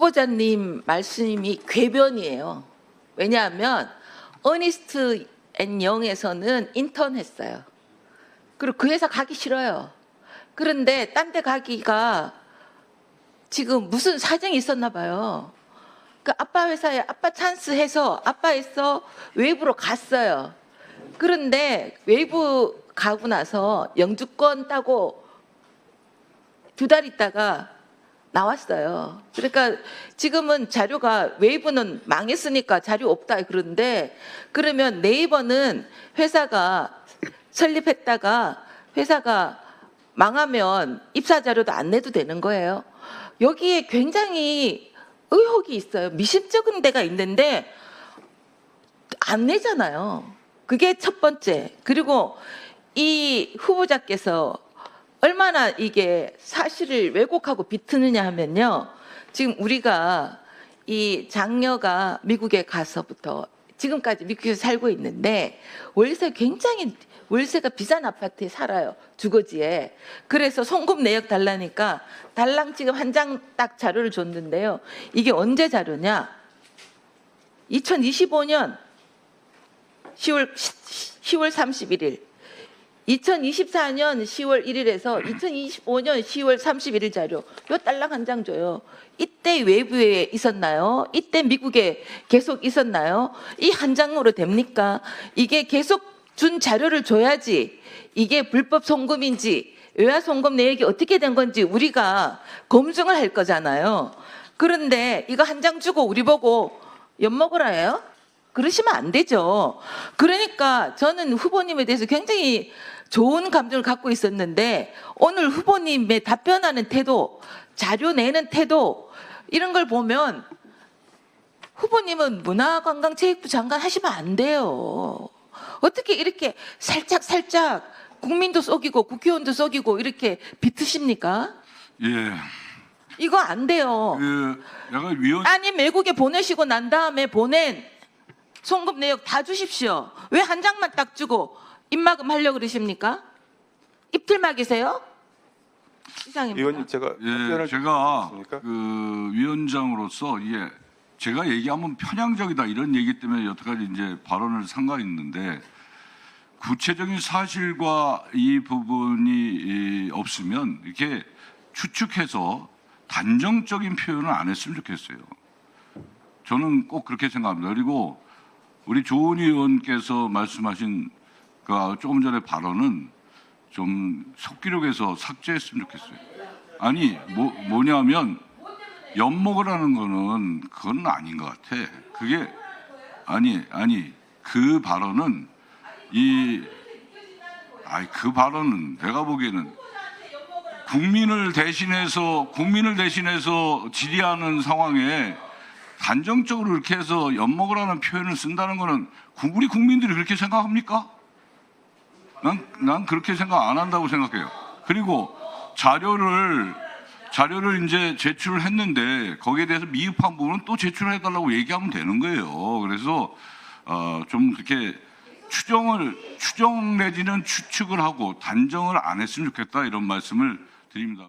후보자님 말씀이 궤변이에요. 왜냐하면 어니스트 앤 영에서는 인턴 했어요. 그리고 그 회사 가기 싫어요. 그런데 딴 데 가기가 지금 무슨 사정이 있었나 봐요. 그 아빠 회사에 아빠 찬스 해서 아빠에서 외부로 갔어요. 그런데 외부 가고 나서 영주권 따고 두 달 있다가 나왔어요. 그러니까 지금은 자료가 웨이브는 망했으니까 자료 없다 그러는데 그러면 네이버는 회사가 설립했다가 회사가 망하면 입사 자료도 안 내도 되는 거예요. 여기에 굉장히 의혹이 있어요. 미심쩍은 데가 있는데 안 내잖아요. 그게 첫 번째. 그리고 이 후보자께서 얼마나 이게 사실을 왜곡하고 비트느냐 하면요. 지금 우리가 이 장녀가 미국에 가서부터 지금까지 미국에서 살고 있는데 월세 굉장히 월세가 비싼 아파트에 살아요. 주거지에. 그래서 송금 내역 달라니까 달랑 지금 한 장 딱 자료를 줬는데요. 이게 언제 자료냐? 2025년 10월 10월 31일 2024년 10월 1일에서 2025년 10월 31일 자료 요 딸랑 한 장 줘요. 이때 외부에 있었나요? 이때 미국에 계속 있었나요? 이 한 장으로 됩니까? 이게 계속 준 자료를 줘야지 이게 불법 송금인지 외화 송금 내역이 어떻게 된 건지 우리가 검증을 할 거잖아요. 그런데 이거 한 장 주고 우리 보고 엿먹으라 해요? 그러시면 안 되죠. 그러니까 저는 후보님에 대해서 굉장히 좋은 감정을 갖고 있었는데 오늘 후보님의 답변하는 태도, 자료 내는 태도 이런 걸 보면 후보님은 문화관광체육부 장관 하시면 안 돼요. 어떻게 이렇게 살짝 살짝 국민도 속이고 국회의원도 속이고 이렇게 비트십니까? 예, 이거 안 돼요. 그 약간 위원 아니 외국에 보내시고 난 다음에 보낸 송금 내역 다 주십시오. 왜 한 장만 딱 주고 입막음 하려고 그러십니까? 입틀막이세요? 이상입니다. 의원님 제가 예, 답변을 제가 드리겠습니까? 그 위원장으로서 이게 제가 얘기하면 편향적이다 이런 얘기 때문에 여태까지 이제 발언을 삼가했는데 구체적인 사실과 이 부분이 이, 없으면 이렇게 추측해서 단정적인 표현을 안 했으면 좋겠어요. 저는 꼭 그렇게 생각합니다. 그리고 우리 조은 의원께서 말씀하신 그 조금 전에 발언은 좀 속기록에서 삭제했으면 좋겠어요. 아니 뭐 뭐냐면 엿먹으라는 거는 그건 아닌 것 같아. 그게 아니 아니 그 발언은 이 아이 그 발언은 내가 보기에는 국민을 대신해서 국민을 대신해서 질의하는 상황에 단정적으로 이렇게 해서 엿먹으라는 표현을 쓴다는 거는 구- 우리 국민들이 그렇게 생각합니까? 난, 난 그렇게 생각 안 한다고 생각해요. 그리고 자료를 자료를 이제 제출을 했는데 거기에 대해서 미흡한 부분은 또 제출해 달라고 얘기하면 되는 거예요. 그래서 어, 좀 그렇게 추정을 추정 내지는 추측을 하고 단정을 안 했으면 좋겠다 이런 말씀을 드립니다.